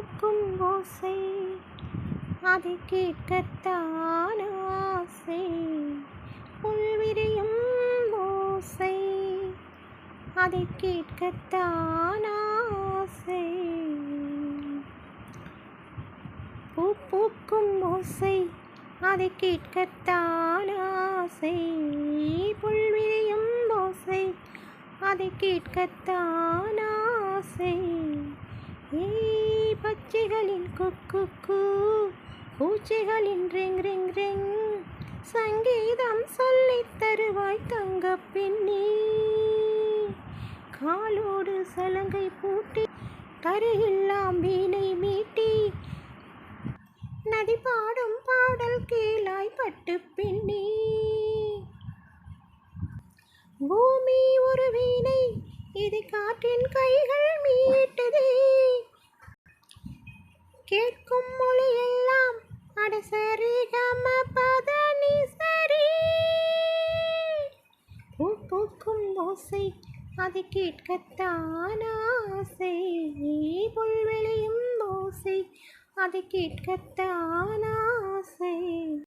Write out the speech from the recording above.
கூக்கும் ஓசை அதை கேட்கத்தான ஆசை. உள்விரியும் ஓசை. அதை கேட்கத்தான் ஆசை. பூ பூக்கும் ஓசை. அதை கேட்கத்தான் ஆசை. புல்விரியும் ஓசை. அதை கேட்கத்தான் பூச்சிகளின் குக்கு கூ பூச்சிகளின் ரிங் ரிங் ரிங். சங்கீதம் சொல்லித் தருவாய் தங்க பெண்ணே காலோடு சலங்கை பூட்டி கருகில்லாம் வீணை மீட்டி. நதி பாடும் பாடல் கீழாய் பட்டு பின்னி. பூமி ஒரு வீணை இது காற்றின் கைகள் கேட்கும் மொழி எல்லாம் அடசரி கம பதனி சரி. பூ பூக்கும் ஓசை அது கேட்கத்தான் ஆசை. புல்வெளியும் ஓசை அது கேட்கத்தான் ஆசை.